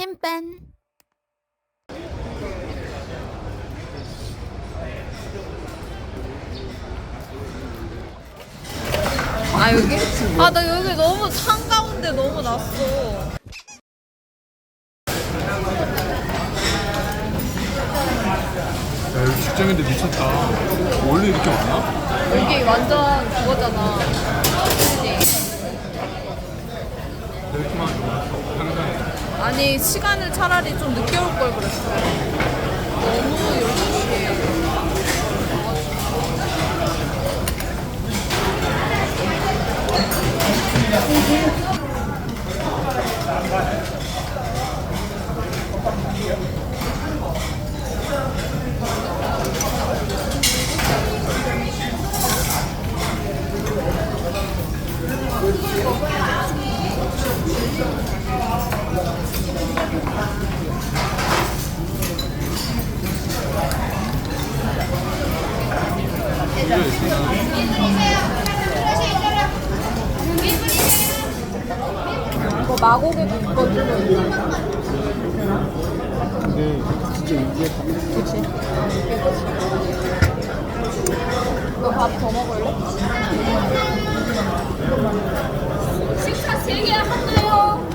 햄빤 아 여기? 아 나 여기 너무 한가운데 너무 났어 야 여기 직장인데 미쳤다 원래 이렇게 많아? 여기 완전 그거잖아 아니 시간을 차라리 좀 늦게 올 걸 그랬어 너무 열심히 해 이거 마곡에도 있거든 진짜 이게 그치 너밥더 먹을래? 식사 3개 하나요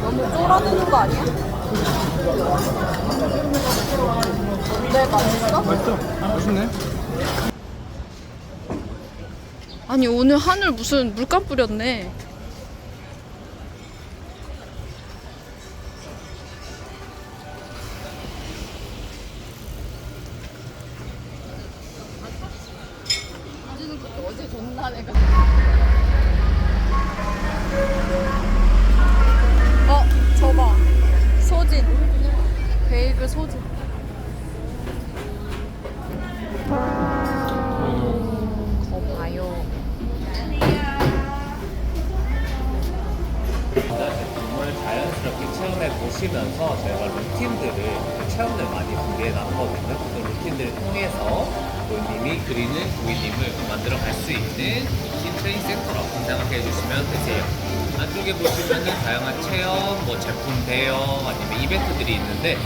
너무 쫄아드는 거 아니야? 네 맛있어? 맛있어? 맛있네 아니 오늘 하늘 무슨 물감 뿌렸네. 보시면서 저희가 루틴들을 체험을 많이 준비해 놨거든요. 그 루틴들을 통해서 고객님이 그리는 고객님을 만들어 갈 수 있는 루틴 트레이닝 센터라고 생각해 주시면 되세요. 안쪽에 보시면 다양한 체험, 뭐 제품 대여, 아니면 이벤트들이 있는데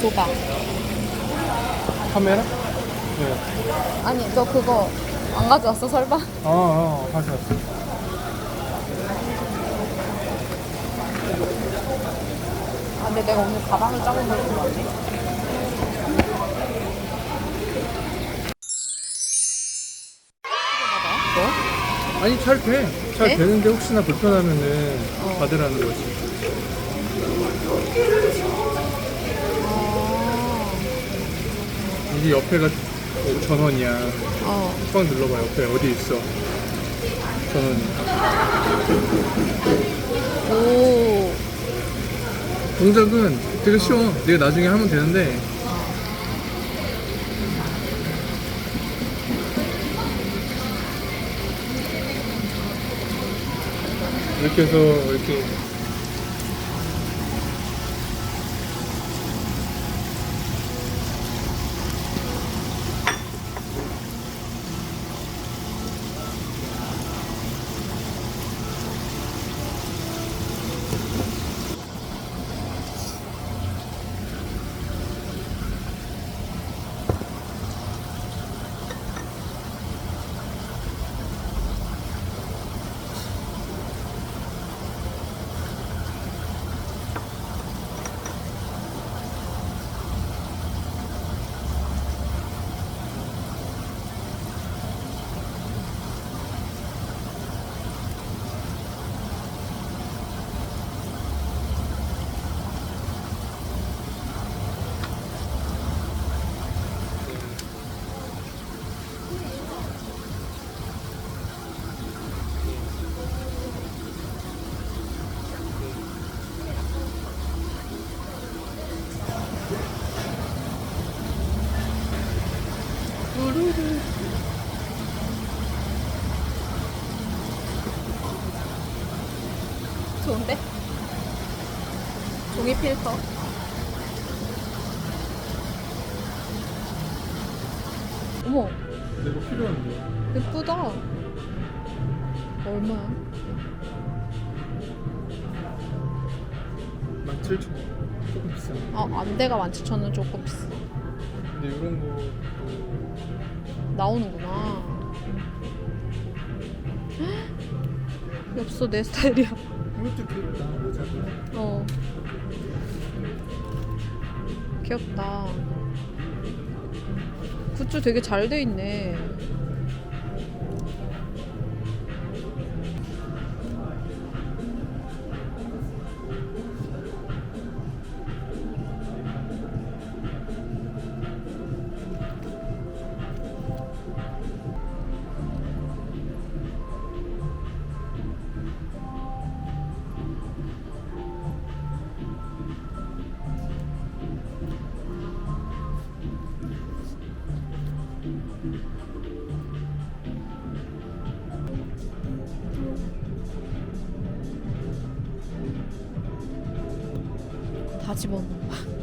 줘봐. 카메라? 네 아니, 너 그거 안 가져왔어, 설마? 어 어 가져왔어 아, 근데 내가 오늘 가방을 짜고 먹은 거 같네. 너? 아니 잘 돼잘 돼? 되는데 혹시나 불편하면은 어. 받으라는 거지 이게 옆에가 전원이야. 어. 꽉 눌러봐 옆에 어디 있어? 전원이. 오. 동작은 되게 쉬워. 내가 나중에 하면 되는데. 이렇게 해서 이렇게 좋은데? 종이 필터. 어머, 내가 필요한데. 예쁘다. 얼마야? 17,000원. 조금 비싸. 아, 안대가 17,000원 조금 비싸. 근데 이런 거 또 나오는구나. 엽서 내 스타일이야. 이것도 귀엽다. 모자도. 어. 귀엽다. 굿즈 되게 잘 돼 있네. 다 집어넣어. 아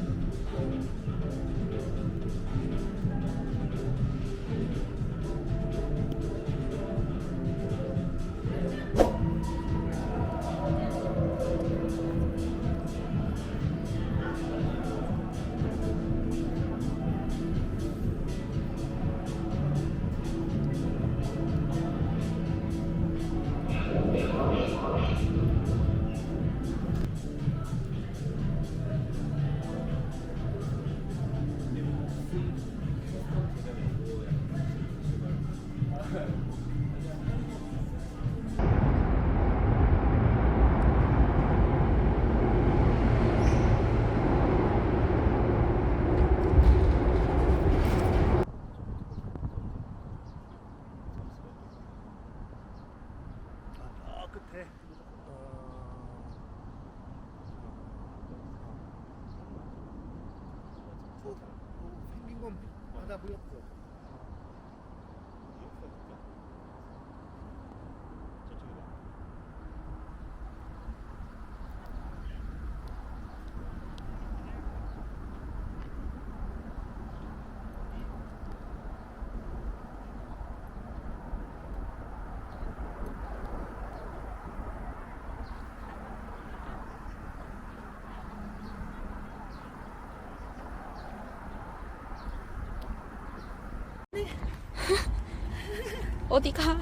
어디 가?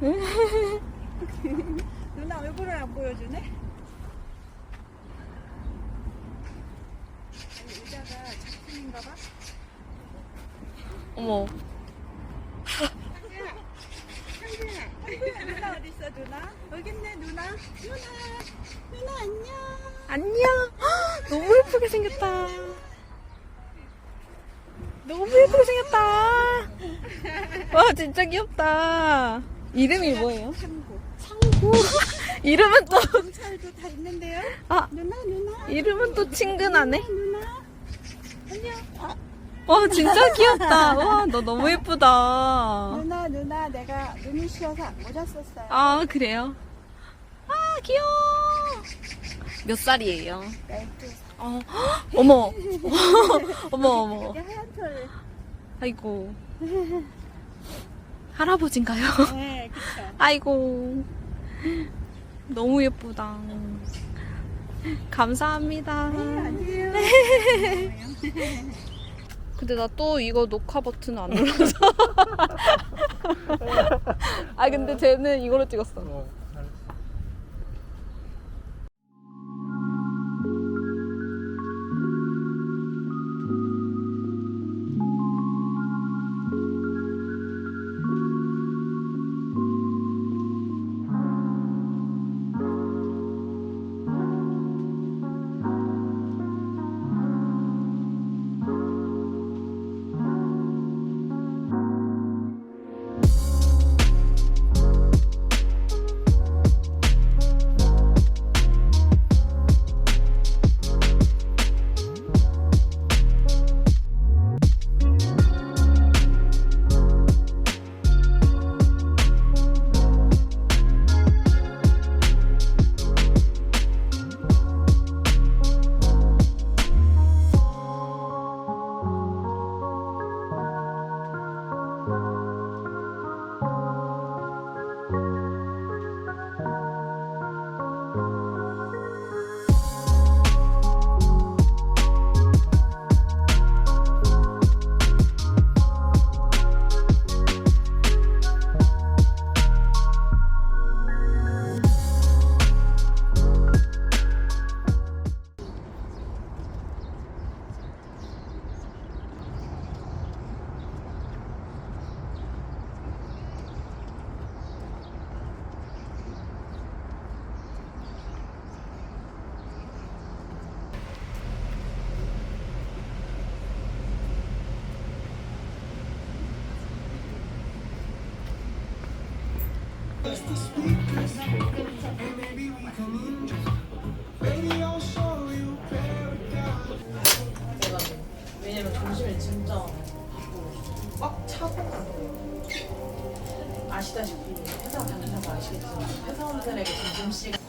누나 얼굴을 안 보여주네? 의자가 작품인가 봐? 어머. 누나 어디 있어 누나? 여기 있네 누나 누나 누나 안녕 안녕. 헉, 너무 예쁘게 생겼다. 너무 예쁘게 생겼다. 와 진짜 귀엽다. 이름이 뭐예요? 상구 상구. 이름은 또 경찰도 다 있는데요? 아. 누나 누나 이름은 또 친근하네. 누나 안녕 아, 와 진짜 귀엽다. 와 너 너무 예쁘다. 누나 누나 내가 눈이 쉬어서 안 모셨었어요 아 그래요? 아 귀여워. 몇 살이에요? 열두 어, 헉, 어머, 어머 어머. 이게 하얀 털 아이고. 할아버지인가요? 네, 그쵸. 아이고. 너무 예쁘다. 감사합니다. 아니에요. 근데 나 또 이거 녹화 버튼 안 눌러서. 아, 근데 쟤는 이걸로 찍었어. 어, 내가 왜냐면 점심에 진짜 꽉 차고 아시다시피 회사 다니셔서 아시겠지만 회사원들에게 점심시간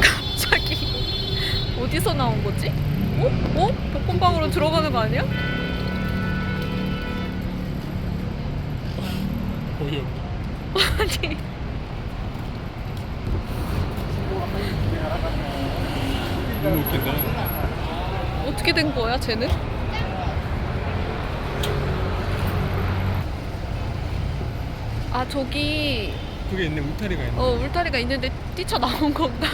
갑자기 어디서 나온 거지? 어? 어? 볶음방으로 들어가는 거 아니야? 아니 너무 웃긴다. 어떻게 된 거야 쟤는? 아 저기 그게 있네 울타리가 있네. 어 울타리가 있는데 뛰쳐 나온 건가?